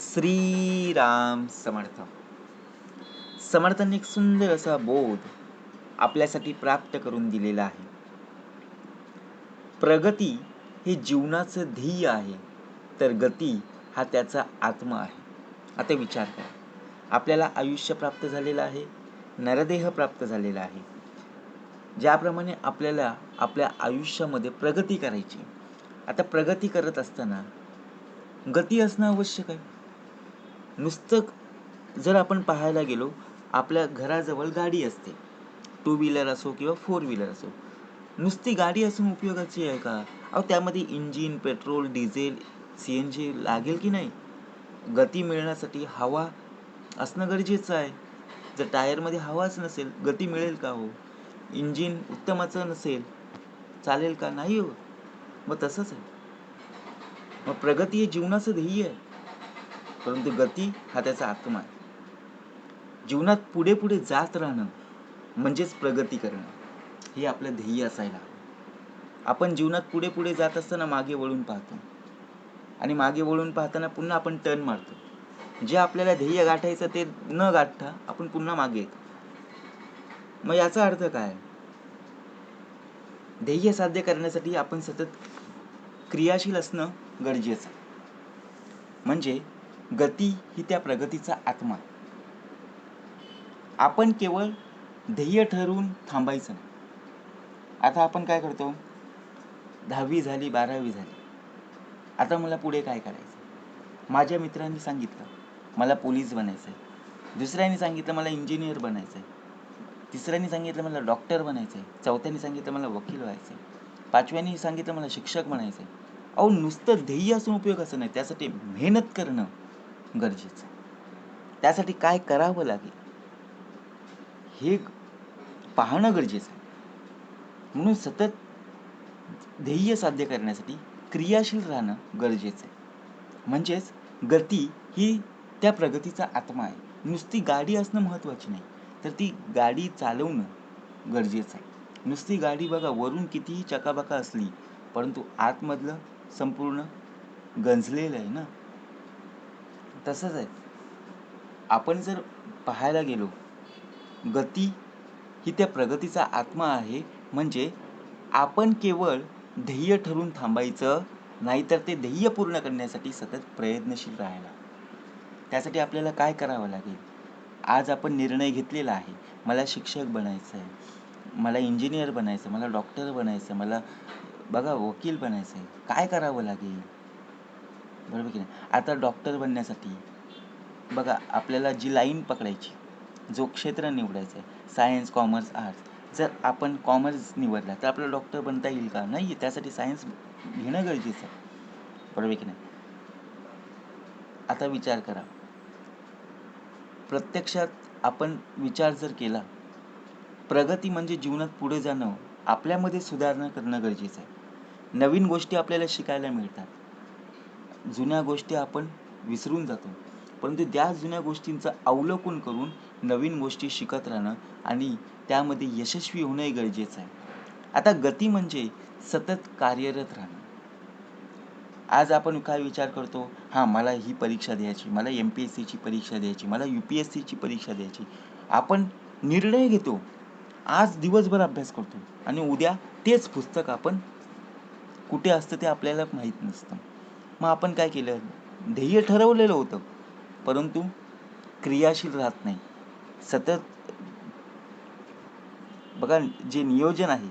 श्रीराम समर्थ. समर्थांनी एक सुंदर असा बोध आपल्यासाठी प्राप्त करून दिलेला आहे. प्रगती हे जीवनाचं ध्येय आहे तर गती हा त्याचा आत्मा आहे. आता विचार करा. आपल्याला आयुष्य प्राप्त झालेलं आहे नरदेह प्राप्त झालेला आहे. ज्याप्रमाणे आपल्याला आपल्या आयुष्यामध्ये प्रगती करायची आता प्रगती करत असताना गती असणं आवश्यक आहे. नुसतं जर आपण पाहायला गेलो आपल्या घराजवळ गाडी असते. टू व्हीलर असो किंवा फोर व्हीलर असो. नुसती गाडी असून उपयोगाची आहे का? अहो त्यामध्ये engine petrol diesel C N G लागेल की नाही? गती मिळण्यासाठी हवा असणं गरजेचं आहे. जर टायरमध्ये हवाच नसेल गती मिळेल का हो? इंजिन उत्तमाचं नसेल चालेल का? नाही हो. मग तसंच आहे. मग प्रगती हे जीवनाचं ध्येय आहे. परंतु गती हा त्याचा आत्मा आहे. जीवनात पुढे पुढे जात राहणं म्हणजेच प्रगती करणं हे आपलं ध्येय असायला हवं. आपण जीवनात पुढे पुढे जात असताना मागे वळून पाहतो. आणि मागे वळून पाहताना पुन्हा आपण टर्न मारतो. जे आपल्याला ध्येय गाठायचं ते न गाठता आपण पुन्हा मागे येतो. मग याचा अर्थ काय? ध्येय साध्य करण्यासाठी आपण सतत क्रियाशील असणं गरजेचं म्हणजे गती ही त्या प्रगतीचा आत्मा. आहे. आपण केवळ ध्येय ठरवून थांबायचं नाही. आता आपण काय करतो? दहावी झाली बारावी झाली. आता मला पुढे काय करायचं? माझ्या मित्रांनी सांगितलं मला पोलीस बनायचं आहे दुसऱ्याने सांगितलं मला इंजिनियर बनायचं आहे तिसऱ्याने सांगितलं मला डॉक्टर बनायचं आहे चौथ्याने सांगितलं मला वकील व्हायचं आहे पाचव्याने सांगितलं मला शिक्षक बनायचं आहे अहो नुसतं ध्येय असून उपयोग असं नाही. त्यासाठी मेहनत करणं गरजेचं आहे. त्यासाठी काय करावं लागेल? हे पाहणं गरजेचं आहे. म्हणून सतत ध्येय साध्य करण्यासाठी क्रियाशील राहणं गरजेचं आहे. म्हणजेच गती ही त्या प्रगतीचा आत्मा आहे. नुसती गाडी असणं महत्त्वाची नाही तर ती गाडी चालवणं गरजेचं आहे. नुसती गाडी बघा वरून कितीही चकाबका असली परंतु आतमधलं संपूर्ण गंजलेलं आहे ना तसंच आहे. आपण जर पाहायला गेलो गती ही त्या प्रगतीचा आत्मा आहे. म्हणजे आपण केवळ ध्येय ठरवून थांबायचं नाहीतर ते ध्येय पूर्ण करण्यासाठी सतत प्रयत्नशील राहायला. त्यासाठी आपल्याला काय करावं लागेल? आज आपण निर्णय घेतलेला आहे. मला शिक्षक बनायचं आहे. मला इंजिनियर बनायचं मला डॉक्टर बनायचं मला बघा वकील बनायचं आहे. काय करावं लागेल? बरोबर की नाही? आता डॉक्टर बनण्यासाठी बघा आपल्याला जी लाईन पकडायची जो क्षेत्र निवडायचं आहे सायन्स कॉमर्स आर्ट्स जर आपण कॉमर्स निवडला तर आपल्याला डॉक्टर बनता येईल का? नाही त्यासाठी सायन्स घेणं गरजेचं आहे. बरोबर की नाही? आता विचार करा. प्रत्यक्षात आपण विचार जर केला प्रगती म्हणजे जीवनात पुढे जाणं आपल्यामध्ये सुधारणा करणं गरजेचं आहे. नवीन गोष्टी आपल्याला शिकायला मिळतात. जुन्या गोष्टी आपण विसरून जातो. परंतु त्या जुन्या गोष्टींचं अवलोकन करून नवीन गोष्टी शिकत राहणं आणि त्यामध्ये यशस्वी होणंही गरजेचं आहे. आता गती म्हणजे सतत कार्यरत राहणं. आज आपण काय विचार करतो? हां मला ही परीक्षा द्यायची मला एम पी एस सीची परीक्षा द्यायची मला यू पी एस सीची परीक्षा द्यायची. आपण निर्णय घेतो. आज दिवसभर अभ्यास करतो. आणि उद्या तेच पुस्तक आपण कुठे असतं ते आपल्याला माहीत नसतं. मग आपण काय केलं? ध्येय ठरवलेलं होतं. परंतु क्रियाशील राहत नाही. सतत बघा जे नियोजन आहे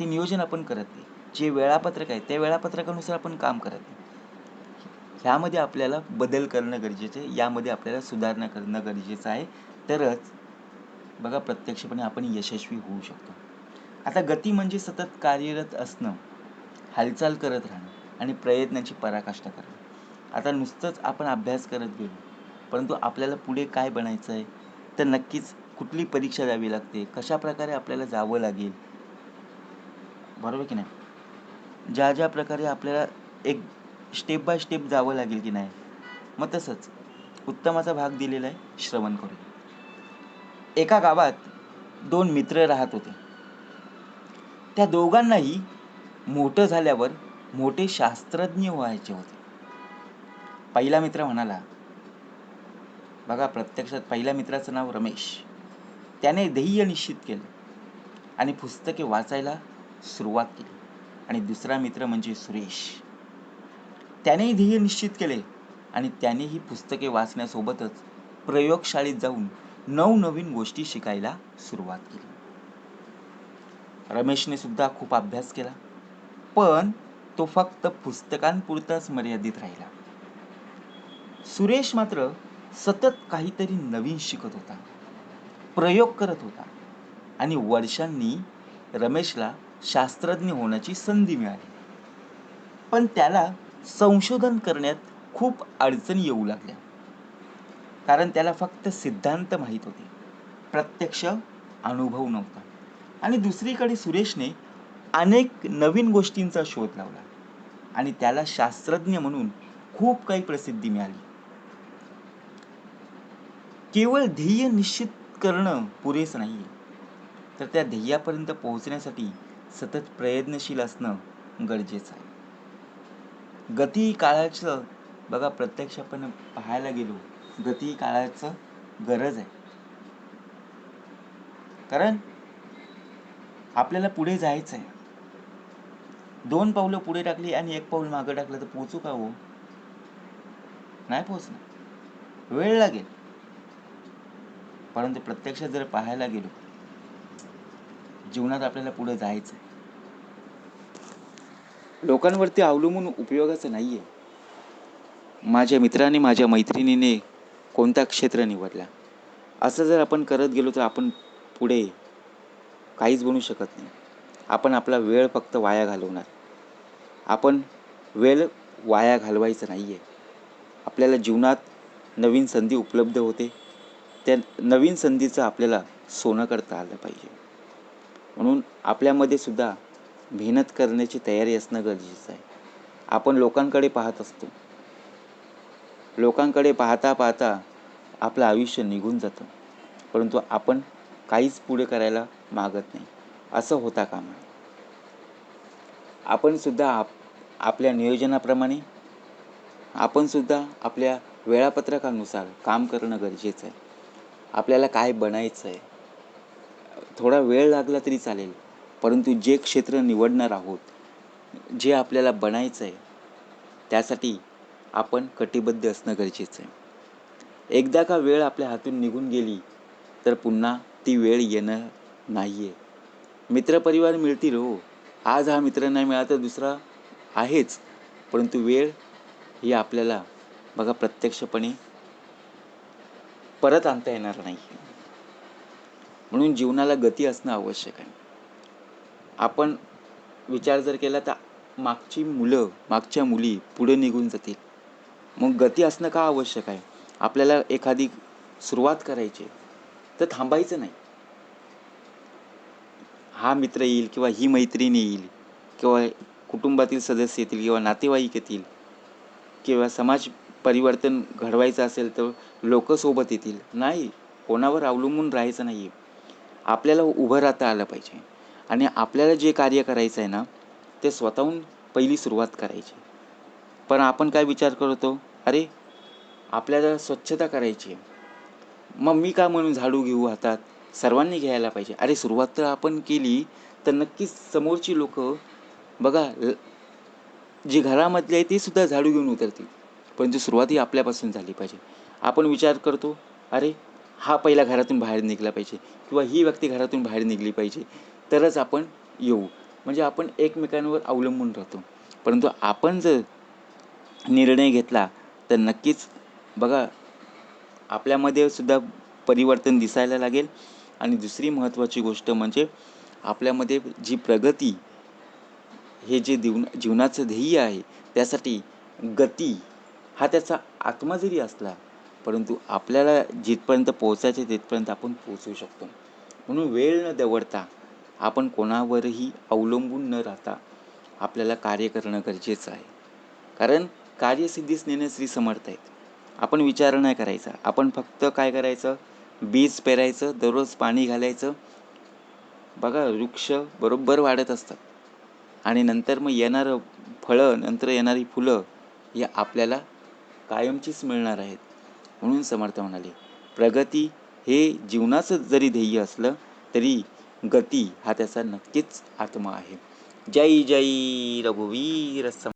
ते नियोजन आपण करत नाही. जे वेळापत्रक आहे त्या वेळापत्रकानुसार आपण काम करत नाही. ह्यामध्ये आपल्याला बदल करणं गरजेचं आहे. यामध्ये आपल्याला सुधारणा करणं गरजेचं आहे. तरच बघा प्रत्यक्षपणे आपण यशस्वी होऊ शकतो. आता गती म्हणजे सतत कार्यरत असणं हालचाल करत राहणं. आणि प्रयत्नाची पराकाष्ठा करा. आता नुसतंच आपण अभ्यास करत गेलो परंतु आपल्याला पुढे काय बनायचं आहे तर नक्कीच कुठली परीक्षा द्यावी लागते? कशा प्रकारे आपल्याला जावं लागेल? बरोबर की नाही? ज्या ज्या प्रकारे आपल्याला एक स्टेप बाय स्टेप जावं लागेल की नाही? मग तसंच उत्तमाचा भाग दिलेला आहे श्रवण करून. एका गावात दोन मित्र राहत होते. त्या दोघांनाही मोठं झाल्यावर मोठे शास्त्रज्ञ व्हायचे होते. पहिला मित्र म्हणाला बघा प्रत्यक्षात पहिल्या मित्राचं नाव रमेश. त्याने ध्येय निश्चित केलं आणि पुस्तके वाचायला सुरुवात केली. आणि दुसरा मित्र म्हणजे सुरेश. त्यानेही ध्येय निश्चित केले आणि त्यानेही पुस्तके वाचण्यासोबतच प्रयोगशाळेत जाऊन नवनवीन गोष्टी शिकायला सुरुवात केली. रमेशने सुद्धा खूप अभ्यास केला. पण तो फक्त पुस्तकांपुरताच मर्यादित राहिला. सुरेश मात्र सतत काहीतरी नवीन शिकत होता प्रयोग करत होता आणि वर्षांनी रमेशला शास्त्रज्ञ होण्याची संधी मिळाली. पण त्याला संशोधन करण्यात खूप अडचणी येऊ लागल्या. कारण त्याला फक्त सिद्धांत माहीत होते. प्रत्यक्ष अनुभव नव्हता. आणि दुसरीकडे सुरेशने अनेक नवीन गोष्टींचा शोध लावला. आणि त्याला शास्त्रज्ञ म्हणून खूप काही प्रसिद्धी मिळाली. केवळ ध्येय निश्चित करणं पुरेसं नाही तर त्या ध्येयापर्यंत पोहोचण्यासाठी सतत प्रयत्नशील असणं गरजेचं आहे. गती काळाचं बघा प्रत्यक्ष आपण पाहायला गेलो गती काळाचं गरज आहे. कारण आपल्याला पुढे जायचं आहे दोन पावलं पुढे टाकली आणि एक पाऊल मागं टाकलं तर पोचू का हो? नाही पोचणार वेळ लागेल. परंतु प्रत्यक्षात जर पाहायला गेलो जीवनात आपल्याला पुढे जायचं लोकांवरती अवलंबून उपयोगाचं नाही आहे माझ्या मित्राने माझ्या मैत्रिणीने कोणता क्षेत्र निवडला? असं जर आपण करत गेलो तर आपण पुढे काहीच बनू शकत नाही. आपण आपला वेळ फक्त वाया घालवणार. आपण वेळ वाया घालवायचं नाही आहे आपल्याला जीवनात नवीन संधी उपलब्ध होते. त्या नवीन संधीचं आपल्याला सोनं करता आलं पाहिजे. म्हणून आपल्यामध्ये सुद्धा मेहनत करण्याची तयारी असणं गरजेचं आहे. आपण लोकांकडे पाहत असतो. लोकांकडे पाहता पाहता आपलं आयुष्य निघून जातं. परंतु आपण काहीच पुढे करायला मागत नाही. असं होता कामा आपण सुद्धा आप आपल्या नियोजनाप्रमाणे आपणसुद्धा आपल्या वेळापत्रकानुसार काम करणं गरजेचं आहे. आपल्याला काय बनायचं आहे? थोडा वेळ लागला तरी चालेल परंतु जे क्षेत्र निवडणार आहोत जे आपल्याला बनायचं आहे त्यासाठी आपण कटिबद्ध असणं गरजेचं आहे. एकदा का वेळ आपल्या हातून निघून गेली तर पुन्हा ती वेळ येणं नाही आहे मित्रपरिवार मिळतील हो. आज हा मित्र नाही मिळाला तर दुसरा आहेच. परंतु वेळ ही आपल्याला बघा प्रत्यक्षपणे परत आणता येणार नाही. म्हणून जीवनाला गती असणं आवश्यक आहे. आपण विचार जर केला तर मागची मुलं मागच्या मुली पुढे निघून जातील. मग गती असणं का आवश्यक आहे? आपल्याला एखादी सुरुवात करायची तर थांबायचं नाही. हा मित्र येईल किंवा ही मैत्रीण येईल किंवा कुटुंबातील सदस्य येतील किंवा नातेवाईक येतील किंवा समाज परिवर्तन घडवायचं असेल तर लोक सोबत येतील. नाही कोणावर अवलंबून राहायचं नाही आहे आपल्याला उभं राहता आलं पाहिजे. आणि आपल्याला जे कार्य करायचं आहे ना ते स्वतःहून पहिली सुरुवात करायची. पण आपण काय विचार करतो? अरे आपल्याला स्वच्छता करायची आहे. मग मी का म्हणून झाडू घेऊ हातात? सर्वांनी घ्यायला पाहिजे. अरे सुरुवात तर आपण केली तर नक्कीच समोरची लोक बघा जी घरामधली आहे ती सुद्धा झाडू घेऊन उतरतील परंतु सुरुवात ही आपल्यापासून झाली पाहिजे. आपण विचार करतो अरे हा पहिला घरातून बाहेर निघला पाहिजे किंवा ही व्यक्ती घरातून बाहेर निघली पाहिजे तरच आपण येऊ. म्हणजे आपण एकमेकांवर अवलंबून राहतो. परंतु आपण जर निर्णय घेतला तर नक्कीच बघा आपल्यामध्ये सुद्धा परिवर्तन दिसायला लागेल. आणि दुसरी महत्त्वाची गोष्ट म्हणजे आपल्यामध्ये जी प्रगती हे जे जीवन जीवनाचं ध्येय आहे त्यासाठी गती हा त्याचा आत्मा जरी असला परंतु आपल्याला जिथपर्यंत पोहोचायचे तिथपर्यंत आपण पोचू शकतो. म्हणून वेळ न दवडता आपण कोणावरही अवलंबून न राहता आपल्याला कार्य करणं गरजेचं आहे. कारण कार्यसिद्धीस नेणे श्री समर्थ आहेत. आपण विचार नाही करायचा. आपण फक्त काय करायचं? बीज पेरायचं दररोज पाणी घालायचं. बघा वृक्ष बरोबर वाढत असतात. आणि नंतर मग येणारं फळं नंतर येणारी फुलं ही आपल्याला कायमचीच मिळणार आहेत म्हणून समर्थ म्हणाले. प्रगती हे जीवनाचं जरी ध्येय असलं तरी गती हा त्याचा नक्कीच आत्मा आहे. जय जय रघुवीर सम